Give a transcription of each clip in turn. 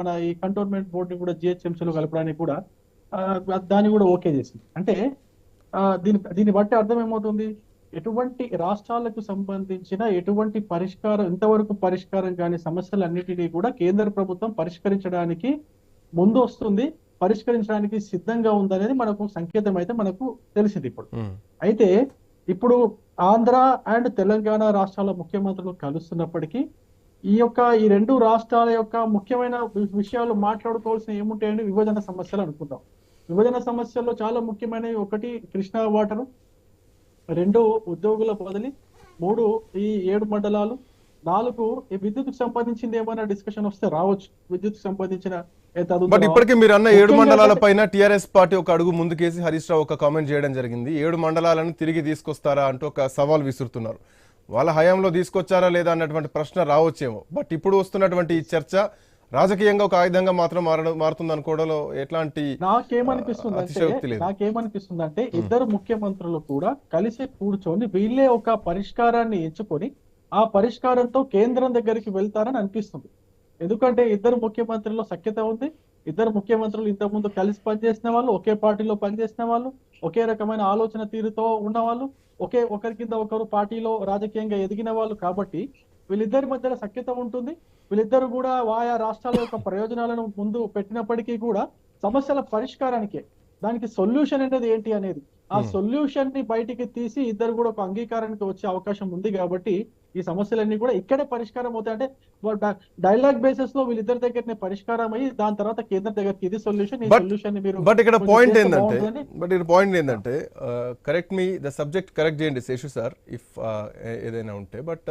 మన ఈ కంటోన్మెంట్ బోర్డుని కూడా జిహెచ్ఎంసీలో కలపడానికి కూడా దాన్ని కూడా ఓకే చేసింది. అంటే దీని దీన్ని బట్టి అర్థం ఏమవుతుంది? ఎటువంటి రాష్ట్రాలకు సంబంధించిన ఎటువంటి పరిష్కారం ఇంతవరకు పరిష్కారం కాని సమస్యలన్నిటినీ కూడా కేంద్ర ప్రభుత్వం పరిష్కరించడానికి ముందు వస్తుంది. పరిష్కరించడానికి సిద్ధంగా ఉందనేది మనకు సంకేతం అయితే మనకు తెలిసింది ఇప్పుడు. అయితే ఇప్పుడు ఆంధ్ర అండ్ తెలంగాణ రాష్ట్రాల ముఖ్యమంత్రులు కలుస్తున్నప్పటికీ ఈ యొక్క ఈ రెండు రాష్ట్రాల యొక్క ముఖ్యమైన విషయాలు మాట్లాడుకోవాల్సిన ఏముంటాయండి? విభజన సమస్యలు అనుకుందాం. విభజన సమస్యల్లో చాలా ముఖ్యమైనవి ఒకటి కృష్ణా వాటరు రెండు ఉద్యోగుల బదిలీ మూడు ఈ ఏడు మండలాలు నాలుగు ఈ విద్యుత్కు సంబంధించింది ఏమైనా డిస్కషన్ వస్తే రావచ్చు. విద్యుత్ సంబంధించిన తదుపరి బట్ ఇప్పటికే మీరు అన్న ఏడు మండలాల పైన టిఆర్ఎస్ పార్టీ ఒక అడుగు ముందుకేసి హరీష్ రావు ఒక కామెంట్ చేయడం జరిగింది. ఏడు మండలాలను తిరిగి తీసుకొస్తారా అంటూ ఒక సవాల్ విసురుతున్నారు. వాళ్ళ హయాంలో తీసుకొచ్చారా లేదా అన్నటువంటి ప్రశ్న రావచ్చేమో. బట్ ఇప్పుడు వస్తున్నటువంటి ఈ చర్చ రాజకీయంగా ఒక ఆయుధంగా మాత్రం మారడం మారుతుంది అనుకోవడంలో ఎట్లాంటి నాకేమనిపిస్తుంది. నాకేమనిపిస్తుంది అంటే ఇద్దరు ముఖ్యమంత్రులు కూడా కలిసి కూర్చొని వీళ్ళే ఒక పరిష్కారాన్ని ఎంచుకొని ఆ పరిష్కారంతో కేంద్రం దగ్గరికి వెళ్తారని అనిపిస్తుంది. ఎందుకంటే ఇద్దరు ముఖ్యమంత్రుల్లో సఖ్యత ఉంది. ఇద్దరు ముఖ్యమంత్రులు ఇంతకుముందు కలిసి పనిచేసిన వాళ్ళు ఒకే పార్టీలో పనిచేసిన వాళ్ళు. ఒకే రకమైన ఆలోచన తీరుతో ఉన్న వాళ్ళు ఒకే ఒకరి కింద ఒకరు పార్టీలో రాజకీయంగా ఎదిగిన వాళ్ళు కాబట్టి వీళ్ళిద్దరి మధ్యన సఖ్యత ఉంటుంది. వీళ్ళిద్దరు కూడా ఆయా రాష్ట్రాల యొక్క ప్రయోజనాలను ముందు పెట్టినప్పటికీ కూడా సమస్యల పరిష్కారానికే. దానికి సొల్యూషన్ అనేది ఏంటి అనేది. ఆ. సొల్యూషన్ని బయటికి తీసి ఇద్దరు కూడా ఒక అంగీకారానికి వచ్చే అవకాశం ఉంది కాబట్టి ఈ సమస్యలన్నీ కూడా ఇక్కడే పరిష్కారం అవుతాయి. అంటే డైలాగ్ బేసిస్లో వీళ్ళిద్దరి దగ్గరనే పరిష్కారం అయ్యి దాని తర్వాత కేంద్ర దగ్గరికి ఇది సొల్యూషన్ ఈ సొల్యూషన్ మీరు బట్ ఇక్కడ పాయింట్ ఏంటంటే బట్ ఇక్కడ పాయింట్ ఏంటంటే correct me the subject correct చేయండి శేషు సార్ ఇఫ్ ఏదైనా ఉంటే. బట్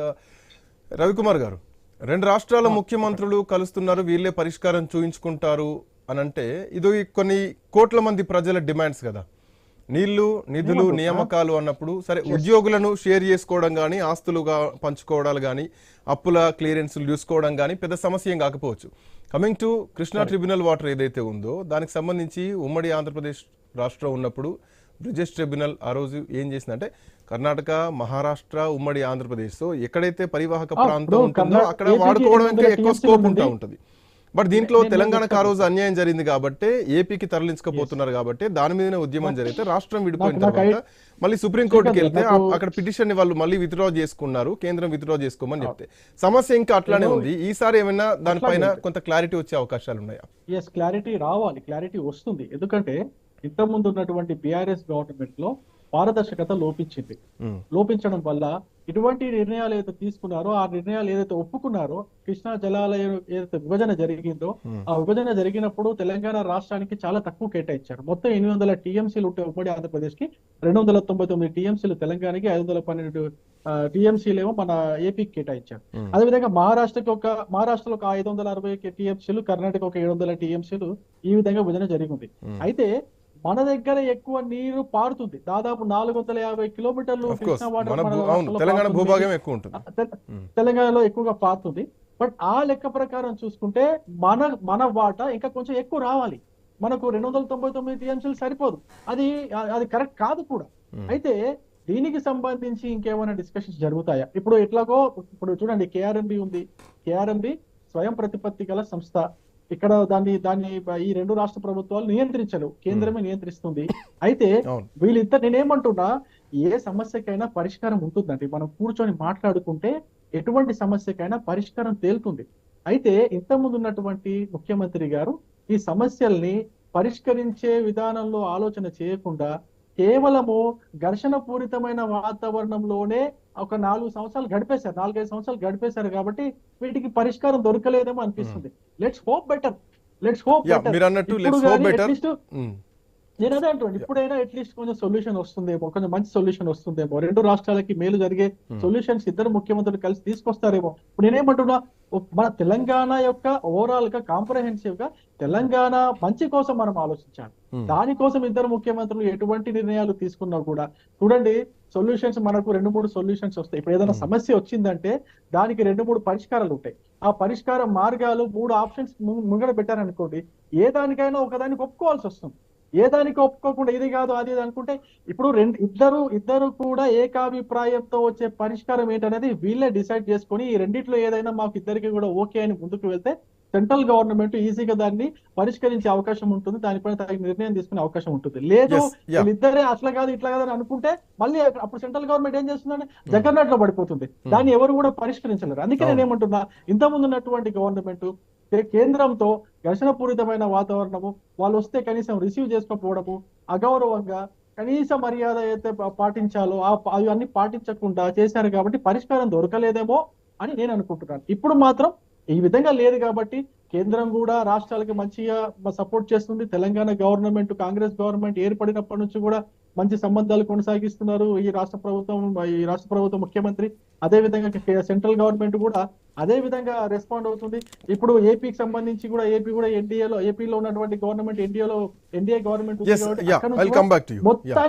రవికుమార్ గారు రెండు రాష్ట్రాల ముఖ్యమంత్రులు కలుస్తున్నారు వీళ్ళే పరిష్కారం చూయించుకుంటారు అని అంటే ఇది కొన్ని కోట్ల మంది ప్రజల డిమాండ్స్ కదా. నీళ్ళు నిధులు? నియామకాలు అన్నప్పుడు సరే ఉద్యోగులను షేర్ చేసుకోవడం కానీ ఆస్తులుగా పంచుకోవడాలు కానీ అప్పుల క్లియరెన్స్లు చూసుకోవడం కానీ పెద్ద సమస్య కాకపోవచ్చు coming to Krishna tribunal water ఏదైతే ఉందో దానికి సంబంధించి ఉమ్మడి ఆంధ్రప్రదేశ్ రాష్ట్రం ఉన్నప్పుడు బ్రిజెస్ ట్రిబ్యునల్ ఆ రోజు ఏం చేసిందంటే కర్ణాటక మహారాష్ట్ర ఉమ్మడి ఆంధ్రప్రదేశ్ ఎక్కడైతే పరివాహక ప్రాంతం ఉంటుందో అక్కడ వాడుకోవడం ఎక్కువ స్కోప్. ఉంటా ఉంటుంది బట్ దీంట్లో తెలంగాణకు ఆ. రోజు అన్యాయం జరిగింది కాబట్టి ఏపీకి తరలించుకోపోతున్నారు కాబట్టి దాని మీదనే ఉద్యమం జరిగితే రాష్ట్రం విడిపోయిన తర్వాత మళ్ళీ సుప్రీంకోర్టుకి వెళ్తే అక్కడ పిటిషన్ని వాళ్ళు మళ్ళీ విత్డ్రా చేసుకున్నారు కేంద్రం విత్డ్రా చేసుకోమని చెప్తే. సమస్య ఇంకా అట్లానే ఉంది. ఈసారి ఏమైనా దానిపైన. కొంత క్లారిటీ వచ్చే అవకాశాలు ఉన్నాయా? ఎస్ క్లారిటీ రావాలి. క్లారిటీ వస్తుంది. ఎందుకంటే ఇంతకుముందు ఉన్నటువంటి బీఆర్ఎస్ గవర్నమెంట్లో పారదర్శకత లోపించింది. లోపించడం వల్ల ఇటువంటి నిర్ణయాలు ఏదైతే తీసుకున్నారో ఆ నిర్ణయాలు ఏదైతే ఒప్పుకున్నారో కృష్ణా జలాలయం ఏదైతే విభజన జరిగిందో. ఆ విభజన జరిగినప్పుడు తెలంగాణ రాష్ట్రానికి చాలా తక్కువ కేటాయించారు. మొత్తం ఎనిమిది వందల టీఎంసీలు ఉంటే ఉమ్మడి ఆంధ్రప్రదేశ్కి రెండు వందల తొంభై తొమ్మిది టీఎంసీలు తెలంగాణకి ఐదు వందల పన్నెండు టీఎంసీలు ఏమో మన ఏపీకి కేటాయించారు. అదేవిధంగా మహారాష్ట్రకి ఒక మహారాష్ట్రలో ఒక ఐదు వందల అరవై టీఎంసీలు కర్ణాటక ఒక ఏడు వందల టీఎంసీలు ఈ విధంగా విభజన జరిగింది. అయితే మన దగ్గర ఎక్కువ నీరు పారుతుంది. దాదాపు నాలుగు వందల యాభై కిలోమీటర్లు కృష్ణా వాటర్ తెలంగాణ. భూభాగం ఎక్కువ ఉంటుంది తెలంగాణలో ఎక్కువగా పారుతుంది. బట్ ఆ లెక్క ప్రకారం చూసుకుంటే మన మన వాటా ఇంకా కొంచెం ఎక్కువ రావాలి. మనకు రెండు వందల తొంభై తొమ్మిది టీఎంసీలు సరిపోదు. అది అది కరెక్ట్ కాదు కూడా. అయితే దీనికి సంబంధించి ఇంకేమైనా డిస్కషన్స్ జరుగుతాయా? ఇప్పుడు ఎట్లాగో ఇప్పుడు చూడండి కేఆర్ఎంబి ఉంది. కేఆర్ఎంబి స్వయం ప్రతిపత్తి గల సంస్థ. ఇక్కడ దాన్ని దాన్ని ఈ రెండు రాష్ట్ర ప్రభుత్వాలు నియంత్రించలేవు కేంద్రమే నియంత్రిస్తుంది. అయితే వీళ్ళిద్దరు నేనేమంటున్నా ఏ సమస్యకైనా పరిష్కారం ఉంటుందండి. మనం కూర్చొని మాట్లాడుకుంటే ఎటువంటి సమస్యకైనా పరిష్కారం తేలుతుంది. అయితే ఇంతకుముందు ఉన్నటువంటి ముఖ్యమంత్రి గారు ఈ సమస్యల్ని పరిష్కరించే విధానంలో ఆలోచన చేయకుండా కేవలము ఘర్షణ పూరితమైన వాతావరణంలోనే ఒక నాలుగు సంవత్సరాలు గడిపేశారు. నాలుగైదు సంవత్సరాలు గడిపేశారు కాబట్టి వీటికి పరిష్కారం దొరకలేదేమో అనిపిస్తుంది. Let's hope better let's hope better నేను అదే అంటున్నాను ఇప్పుడైనా అట్లీస్ట్ కొంచెం సొల్యూషన్ వస్తుందేమో కొంచెం మంచి సొల్యూషన్ వస్తుందేమో. రెండు రాష్ట్రాలకి మేలు జరిగే Hmm. సొల్యూషన్స్ ఇద్దరు ముఖ్యమంత్రులు కలిసి తీసుకొస్తారేమో. ఇప్పుడు నేనేమంటున్నా మన తెలంగాణ యొక్క ఓవరాల్గా కాంప్రహెన్సివ్గా తెలంగాణ మంచి కోసం మనం ఆలోచించాలి. దానికోసం ఇద్దరు ముఖ్యమంత్రులు ఎటువంటి నిర్ణయాలు తీసుకున్నా కూడా చూడండి సొల్యూషన్స్ మనకు రెండు మూడు సొల్యూషన్స్ వస్తాయి. ఇప్పుడు ఏదైనా Hmm. సమస్య వచ్చిందంటే దానికి రెండు మూడు పరిష్కారాలు ఉంటాయి. ఆ పరిష్కార మార్గాలు మూడు ఆప్షన్స్ ముంగడ పెట్టారనుకోండి ఏ దానికైనా ఒకదానికి ఒప్పుకోవాల్సి వస్తుంది. ఏ దానికి ఒప్పుకోకుండా ఇది కాదు అది ఇది అనుకుంటే ఇప్పుడు రెండు ఇద్దరు ఇద్దరు కూడా ఏకాభిప్రాయంతో వచ్చే పరిష్కారం ఏంటనేది వీళ్ళే డిసైడ్ చేసుకొని ఈ రెండిట్లో ఏదైనా మాకు ఇద్దరికి కూడా ఓకే అని ముందుకు వెళ్తే సెంట్రల్ గవర్నమెంట్ ఈజీగా దాన్ని పరిష్కరించే అవకాశం ఉంటుంది దానిపైన తగిన నిర్ణయం తీసుకునే అవకాశం ఉంటుంది. లేదు. వీళ్ళిద్దరే అట్లా కాదు ఇట్లా కాదు అని అనుకుంటే మళ్ళీ అప్పుడు సెంట్రల్ గవర్నమెంట్ ఏం చేస్తుందంటే జగన్నాథ్లో పడిపోతుంది. దాన్ని ఎవరు కూడా పరిష్కరించలేరు. అందుకే నేను ఏమంటున్నా ఇంత ముందు ఉన్నటువంటి గవర్నమెంట్ కేంద్రంతో ఘర్షణపూరితమైన వాతావరణము వాళ్ళు వస్తే కనీసం రిసీవ్ చేసుకోకపోవడము అగౌరవంగా కనీస మర్యాద అయితే పాటించాలో అవి అన్ని అవన్నీ పాటించకుండా చేశారు కాబట్టి పరిష్కారం దొరకలేదేమో అని నేను అనుకుంటున్నాను. ఇప్పుడు మాత్రం ఈ విధంగా లేదు కాబట్టి కేంద్రం కూడా రాష్ట్రాలకి మంచిగా సపోర్ట్ చేస్తుంది. తెలంగాణ గవర్నమెంట్ కాంగ్రెస్ గవర్నమెంట్ ఏర్పడినప్పటి నుంచి కూడా మంచి సంబంధాలు కొనసాగిస్తున్నారు ఈ రాష్ట్ర ప్రభుత్వం ఈ రాష్ట్ర ప్రభుత్వం ముఖ్యమంత్రి. అదే విధంగా సెంట్రల్ గవర్నమెంట్ కూడా అదే విధంగా రెస్పాండ్ అవుతుంది. ఇప్పుడు ఏపీకి సంబంధించి కూడా ఏపీ కూడా ఎన్డీఏలో ఏపీలో ఉన్నటువంటి గవర్నమెంట్ ఎన్డీఏలో ఎన్డీఏ గవర్నమెంట్ ఉంది